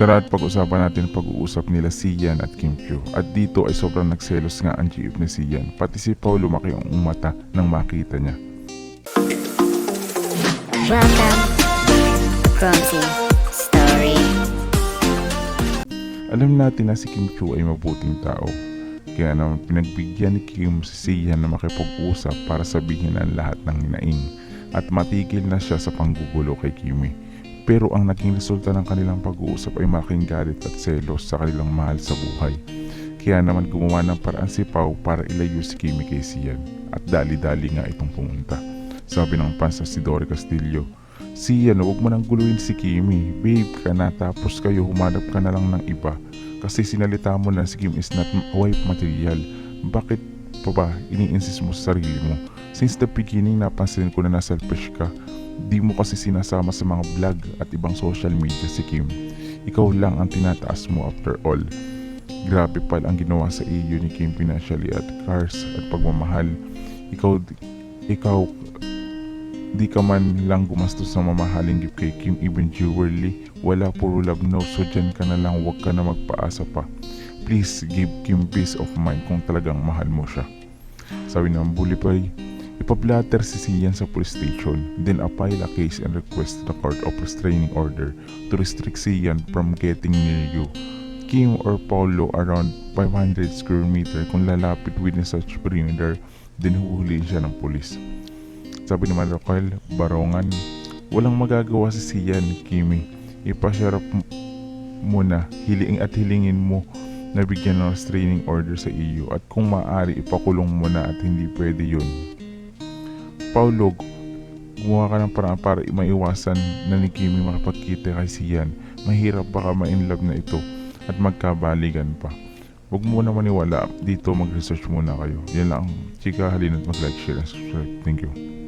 Tara at pag-usapan natin pag-uusap nila Sian at Kim Kyu. At dito ay sobrang nagselos nga ang GF ni Sian. Pati si Paul lumaki ang umata nang makita niya. Welcome, Clumsy Story. Alam natin na si Kim Kyu ay mabuting tao. Kaya naman pinagbigyan ni Kim si Sian na makipag-usap para sabihin ang lahat ng hinaing at matigil na siya sa panggugulo kay Kimi. Pero ang naging resulta ng kanilang pag-uusap ay malaking galit at selos sa kanilang mahal sa buhay. Kaya naman gumawa ng paraan si Pau para ilayo si Kimi kay Sian at dali-dali nga itong pumunta. Sabi ng pansa si Dory Castillo, Sian, huwag mo nang guluhin si Kimi. Babe ka na tapos kayo humanap ka na lang ng iba. Kasi sinalita mo na si Kim is not wife material. Bakit pa ba ini-insist mo sa sarili mo? Since the beginning napansin ko na na-selfish ka. Di mo kasi sinasama sa mga vlog at ibang social media si Kim. Ikaw lang ang tinataas mo after all. Grabe pala ang ginawa sa iyo ni Kim financially at cars at pagmamahal. Ikaw, ikaw, di ka man lang gumastos sa mamahaling gift kay Kim even jewelry. Wala puro love no so dyan ka na lang wag ka na magpaasa pa. Please give Kim peace of mind kung talagang mahal mo siya. Sabi ng bully boy, ipablatter si Sian sa police station, then file a case and request the court of restraining order to restrict Sian from getting near you. Kim or Paulo around 500 square meter kung lalapit within such perimeter, then huhulihin siya ng pulis. Sabi ni Raquel, Barongan, walang magagawa si Sian, Kimi. Ipasyarap m- muna, hiling at hilingin mo na bigyan ng restraining order sa iyo at kung maaari ipakulong mo na at hindi pwede yun. Paulo, gumawa ka ng paraan para maiwasan na ni Kimi makapagkita kay Sian. Mahirap baka ma-inlove na ito at magkabaligan pa. Huwag mo na maniwala dito mag-research muna kayo. Yan lang. Chika, halina't mag-like, share, and subscribe. Thank you.